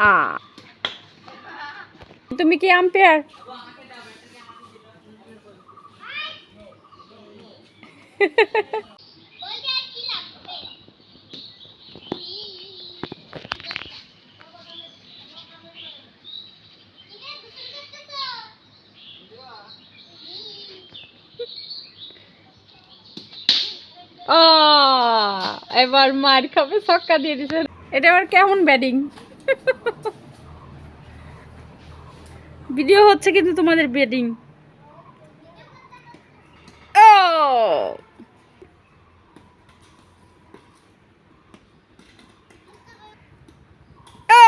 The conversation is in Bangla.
আ তুমি কি আম্পায়ার Ha ha ha. ও, এবার মার খাবে, ছক্কা দিয়ে দিছে। এটা আবার কেমন ব্যাটিং ভিডিও হচ্ছে কিন্তু তোমাদের ব্যাটিং ও! ও!